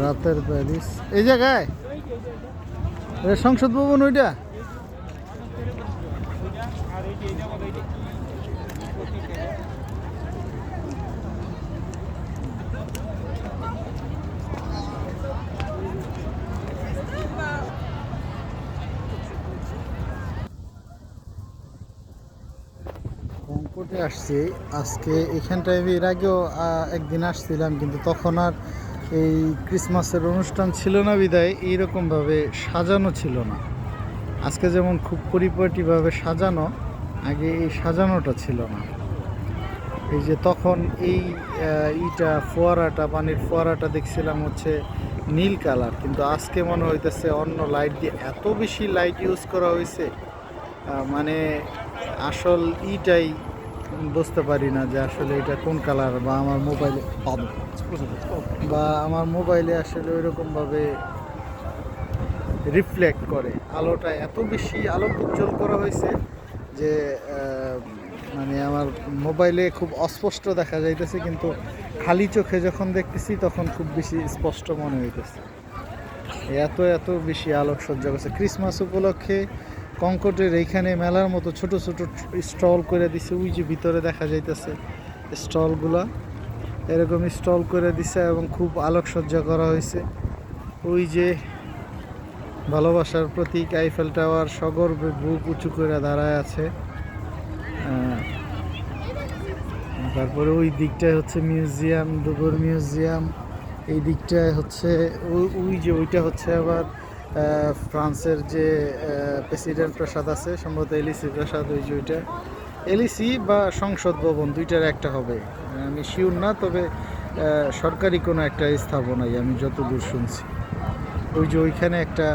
রাতের প্যারিস। এই জায়গায়? সংসদ ভবন ওইটা? কঙ্কটে আসছি। আজকে এখানটায় এর আগেও একদিন আসছিলাম, কিন্তু তখন আর এই ক্রিসমাসের অনুষ্ঠান ছিল না বিদায়, এইরকমভাবে সাজানো ছিল না। আজকে যেমন খুব পরিপাটিভাবে সাজানো, আগে এই সাজানোটা ছিল না। এই যে তখন এই ইটা ফোয়ারাটা, পানির ফোয়ারাটা দেখছিলাম হচ্ছে নীল কালার, কিন্তু আজকে মনে হইতেছে অন্য লাইট দিয়ে এত বেশি লাইট ইউজ করা হয়েছে মানে আসল ইটাই বুঝতে পারি না যে আসলে এটা কোন কালার বা আমার মোবাইলে বা আমার মোবাইলে আসলে ওইরকমভাবে রিফ্লেক্ট করে। আলোটা এত বেশি আলো উজ্জ্বল করা হয়েছে যে মানে আমার মোবাইলে খুব অস্পষ্ট দেখা যাইতেছে, কিন্তু খালি চোখে যখন দেখতেছি তখন খুব বেশি স্পষ্ট মনে হইতেছে। এত এত বেশি আলোকসজ্জা করছে। ক্রিসমাস উপলক্ষে কঙ্কটের এইখানে মেলার মতো ছোট ছোট স্টল করে দিছে। ওই যে ভিতরে দেখা যাইতেছে স্টলগুলা। এরকম স্টল করে দিছে এবং খুব আলোকসজ্জা করা হয়েছে ওই যে ভালোবাসার প্রতীক আইফেল টাওয়ার সগর্বে বুক উঁচু করে দাঁড়ায় আছে। তারপরে ওই দিকটায় হচ্ছে মিউজিয়াম, দুপুর মিউজিয়াম। এই দিকটায় হচ্ছে ওই- যে ওইটা হচ্ছে আবার ফ্রান্সের যে প্রেসিডেন্ট প্রাসাদ আছে, সম্ভবত এলিসি প্রাসাদ ওই যে ওইটা। এলিসি বা সংসদ ভবন, দুইটার একটা হবে। আমি শিওর না, তবে সরকারি কোনো একটা স্থাপনাই আমি যতদূর শুনছি। ওই যে ওইখানে একটা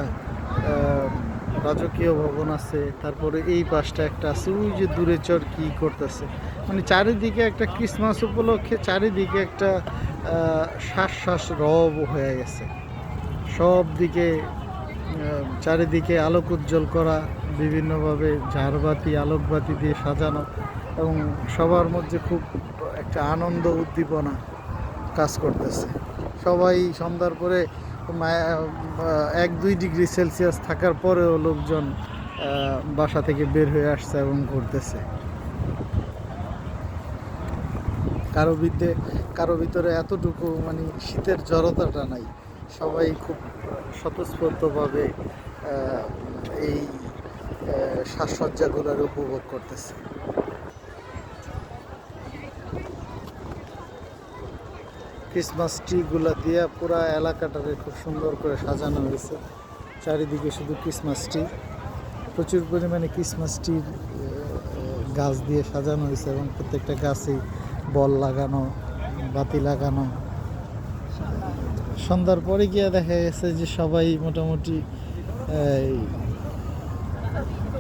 রাজকীয় ভবন আছে, তারপরে এই পাশটা একটা আছে, ওই যে দূরে চর কি করতেছে। মানে চারিদিকে একটা ক্রিসমাস উপলক্ষে চারিদিকে একটা শ্বাস শ্বাস রব হয়ে গেছে। সব দিকে চারিদিকে আলোক উজ্জ্বল করা, বিভিন্নভাবে ঝাড়বাতি, আলোকবাতি দিয়ে সাজানো এবং সবার মধ্যে খুব একটা আনন্দ উদ্দীপনা কাজ করতেছে। সবাই সন্ধ্যার পরে এক দুই ডিগ্রি সেলসিয়াস থাকার পরেও লোকজন বাসা থেকে বের হয়ে আসছে এবং ঘুরতেছে। কারও ভিতরে কারও ভিতরে এতটুকু মানে শীতের জড়তাটা নাই। সবাই খুব স্বতঃস্ফূর্তভাবে এই সাজসজ্জাগুলোর উপভোগ করতেছে। ক্রিসমাস ট্রিগুলো দিয়ে পুরো এলাকাটাকে খুব সুন্দর করে সাজানো হয়েছে। চারিদিকে শুধু ক্রিসমাস ট্রি প্রচুর পরিমাণে ক্রিসমাস ট্রির গাছ দিয়ে সাজানো হয়েছে এবং প্রত্যেকটা গাছেই বল লাগানো, বাতি লাগানো। সন্ধ্যার পরে গিয়ে দেখা গেছে যে সবাই মোটামুটি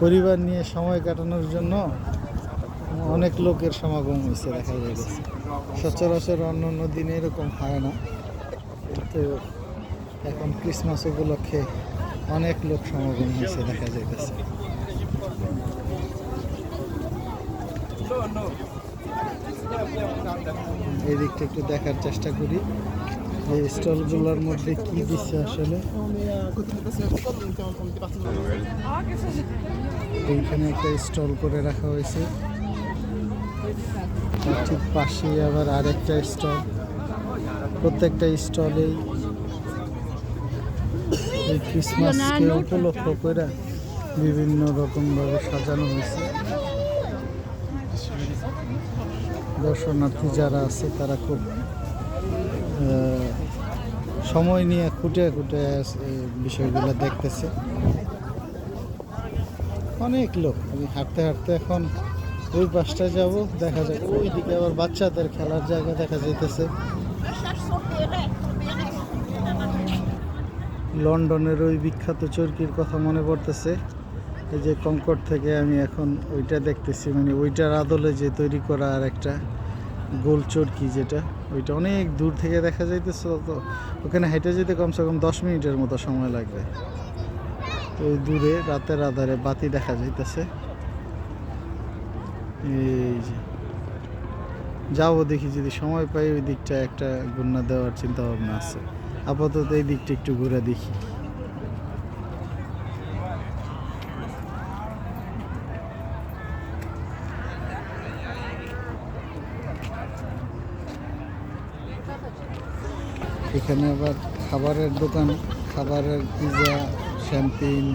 পরিবার নিয়ে সময় কাটানোর জন্য অনেক লোকের সমাগম হয়েছে দেখা যাইতেছে সচরাচর অন্য অন্য দিনে এরকম হয় না। কিন্তু এখন ক্রিসমাস উপলক্ষে অনেক লোক সমাগম হয়েছে দেখা যাইতেছে এই দিকটা একটু দেখার চেষ্টা করি। এই স্টলগুলোর মধ্যে কি দিচ্ছে আসলে? এইখানে একটা স্টল করে রাখা হয়েছে। ঠিক পাশে আবার আরেকটা স্টল। প্রত্যেকটা স্টলেই এই ক্রিসমাসকে উপলক্ষ করে বিভিন্ন রকমভাবে সাজানো হয়েছে। দর্শনার্থী যারা আছে, তারা খুব সময় নিয়ে খুঁটে খুঁটে বিষয়গুলো দেখতেছে। অনেক লোক, আমি হাঁটতে হাঁটতে এখন ওই পাশটা যাব, দেখা যাক ওই দিকে আবার বাচ্চাদের খেলার জায়গা দেখা যাইতেছে। লন্ডনের ওই বিখ্যাত চরকির কথা মনে পড়তেছে। এই যে কঙ্কট থেকে আমি এখন ওইটা দেখতেছি মানে ওইটার আদলে যে তৈরি করা আর একটা গোল চরকি যেটা। ওইটা অনেক দূর থেকে দেখা যাইতেছে, তো ওখানে হেঁটে যেতে কমসে কম দশ মিনিটের মতো সময় লাগবে। ওই দূরে রাতের আধারে বাতি দেখা যাইতেছে। এই যে, যাব দেখি যদি সময় পাই, ওই দিকটা একটা গুন্না দেওয়ার চিন্তা ভাবনা আছে। আপাতত এই দিকটা একটু ঘুরে দেখি। এখানে আবার খাবারের দোকান খাবারের পিজা শ্যাম্পিন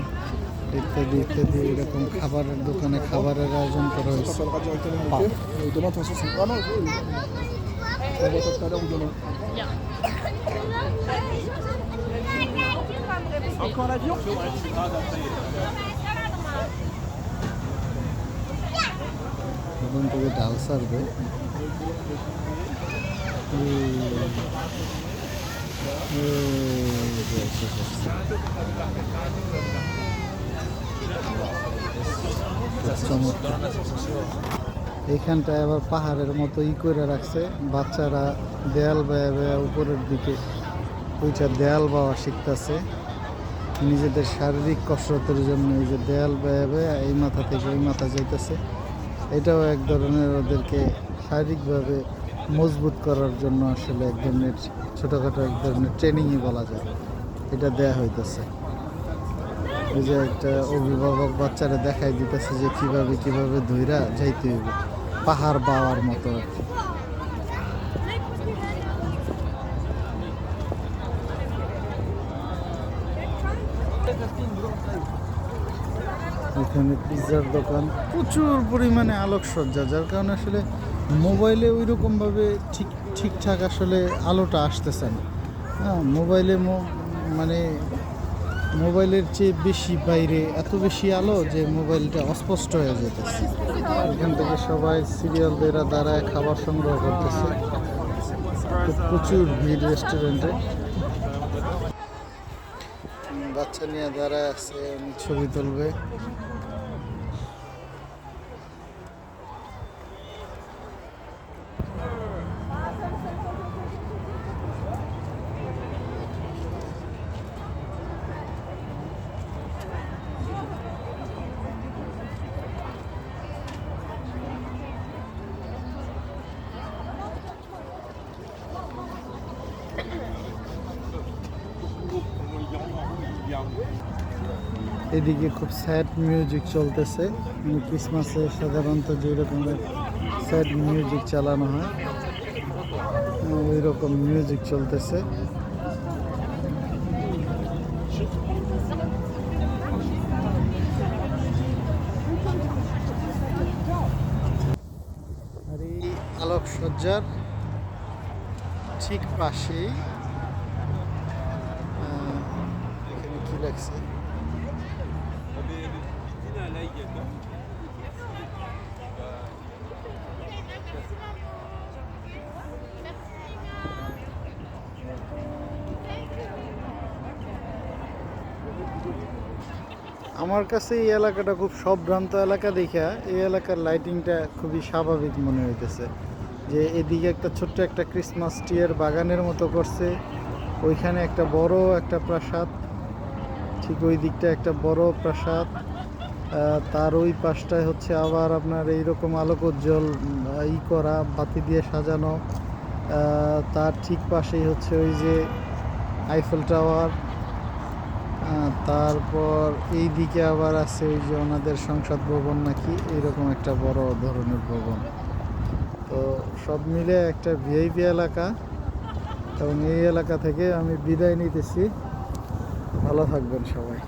ইত্যাদি ইত্যাদি এরকম খাবারের দোকানে খাবারের আয়োজন করা হয়েছে। এখন থেকে ডাল সারবে। এইখানটায় আবার পাহাড়ের মতো ই করে রাখছে। বাচ্চারা দেয়াল বেয়া বেয়া উপরের দিকে ওইটা দেয়াল বাওয়া শিখতেছে। নিজেদের শারীরিক কসরতের জন্য এই যে দেয়াল বেয়া বেয়া এই মাথা থেকে ওই মাথা যাইতেছে। এটাও এক ধরনের ওদেরকে শারীরিকভাবে মজবুত করার জন্য আসলে এক ধরনের ছোটোখাটো এক ধরনের ট্রেনিংই বলা যায়। এটা দেয়া হইতেছে। ওই যে একটা অভিভাবক বাচ্চারা দেখাই দিতেছে যে কীভাবে কীভাবে ধইরা যাইতে হইবে। পাহাড় বাওয়ার মতো আর কি। এখানে পিৎজার দোকান। প্রচুর পরিমাণে আলোকসজ্জা, যার কারণে আসলে মোবাইলে ওই রকমভাবে ঠিক ঠিকঠাক আসলে আলোটা আসতেছে না। হ্যাঁ মোবাইলে মানে মোবাইলের চেয়ে বেশি বাইরে এত বেশি আলো যে মোবাইলটা অস্পষ্ট হয়ে যেতেছে। এখান থেকে সবাই সিরিয়াল দেরা দাঁড়ায় খাবার সংগ্রহ করতেছে। প্রচুর ভিড় রেস্টুরেন্টে। বাচ্চা নিয়ে দাঁড়ায় আছে, ছবি তুলবে। এদিকে খুব স্যাড মিউজিক চলতেছে। ক্রিসমাসে সাধারণত যে রকমের স্যাড মিউজিক চালানো হয় ওই রকম মিউজিক চলতেছে। আর এই আলোকসজ্জার ঠিক পাশেই এখানে কি লাগছে? আমার কাছে এই এলাকাটা খুব সভ্রান্ত এলাকা দেখা। এই এলাকার লাইটিংটা খুবই স্বাভাবিক মনে হইতেছে। যে এদিকে একটা ছোট্ট একটা ক্রিসমাস ট্রিয়ের বাগানের মতো করছে। ওইখানে একটা বড় একটা প্রাসাদ। ঠিক ওই দিকটা একটা বড় প্রাসাদ তার ওই পাশটায় হচ্ছে আবার আপনার এইরকম আলোক উজ্জ্বল উম, ই করা বাতি দিয়ে সাজানো তার ঠিক পাশেই হচ্ছে ওই যে আইফেল টাওয়ার তারপর এই দিকে আবার আছে ওই যে ওনাদের সংসদ ভবন নাকি এরকম একটা বড় ধরনের ভবন। তো সব মিলে একটা ভিআইপি এলাকা এবং এই এলাকা থেকে আমি বিদায় নিতেছি। ভালো থাকবেন সবাই।